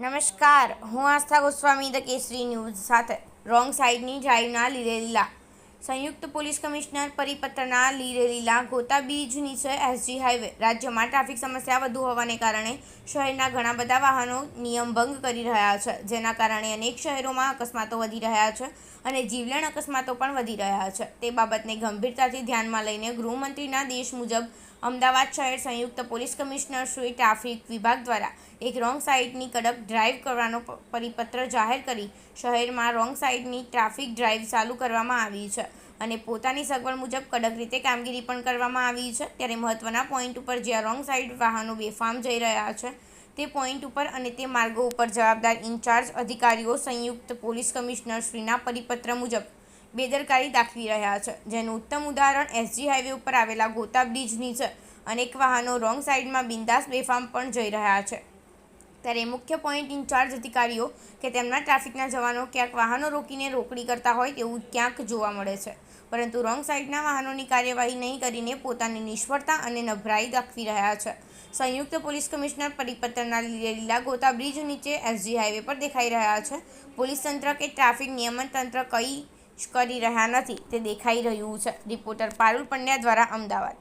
નમસ્કાર. હું Astha Goswami, the Kesari news સાથે રોંગ સાઈડની ડ્રાઈવના લીરે લીલા. સંયુક્ત પોલીસ કમિશનર પરિપત્રના લીરે લીલા ગોતા બીજ નીચે એસજી હાઈવે. રાજ્યમાં ટ્રાફિક સમસ્યા વધુ હોવાને કારણે શહેરના ઘણા બધા વાહનો નિયમભંગ કરી રહ્યા છે, જેના કારણે અનેક શહેરોમાં અકસ્માતો વધી રહ્યા છે અને જીવલેણ અકસ્માતો પણ વધી રહ્યા છે. તે બાબતને ગંભીરતાથી ધ્યાનમાં લઈને ગૃહમંત્રીના દેશ મુજબ અમદાવાદ શહેર સંયુક્ત પોલીસ કમિશનર શ્રી ટ્રાફિક વિભાગ દ્વારા એક રોંગ સાઇડની કડક ડ્રાઈવ કરવાનો પરિપત્ર જાહેર કરી શહેરમાં રોંગ સાઇડની ટ્રાફિક ડ્રાઈવ ચાલુ કરવામાં આવી છે અને પોતાની સગવડ મુજબ કડક રીતે કામગીરી પણ કરવામાં આવી છે. ત્યારે મહત્ત્વના પોઈન્ટ ઉપર જ્યાં રોંગ સાઇડ વાહનો બેફામ જઈ રહ્યા છે, તે પોઈન્ટ ઉપર અને તે માર્ગો ઉપર જવાબદાર ઇન્ચાર્જ અધિકારીઓ સંયુક્ત પોલીસ કમિશનર શ્રીના પરિપત્ર મુજબ બેદરકારી દાખવી રહ્યા છે. જેનું ઉત્તમ ઉદાહરણ એસજી હાઈવે ઉપર આવેલા ગોતા બ્રિજની છે. અનેક વાહનો રોંગ સાઈડમાં બિંદાસ બેફામ પણ જઈ રહ્યા છે. ત્યારે મુખ્ય પોઈન્ટ ઇન્ચાર્જ અધિકારીઓ કે તેમના ટ્રાફિકના જવાનો ક્યાંક વાહનો રોકીને રોકડી કરતા હોય તેવું ક્યાંક જોવા મળે છે. પરંતુ રોંગ સાઈડના વાહનોની કાર્યવાહી નહીં કરીને પોતાની નિષ્ફળતા અને નભરાઈ દાખવી રહ્યા છે. સંયુક્ત પોલીસ કમિશનર પરિપત્રના લીધે લીલા ગોતા બ્રિજ નીચે એસજી હાઈવે પર દેખાઈ રહ્યા છે. પોલીસ તંત્ર કે ટ્રાફિક નિયમન તંત્ર કંઈ કરી રહ્યા નથી. તે દેખાઈ રહ્યું છે. રિપોર્ટર પારુલ પંડ્યા દ્વારા અમદાવાદ.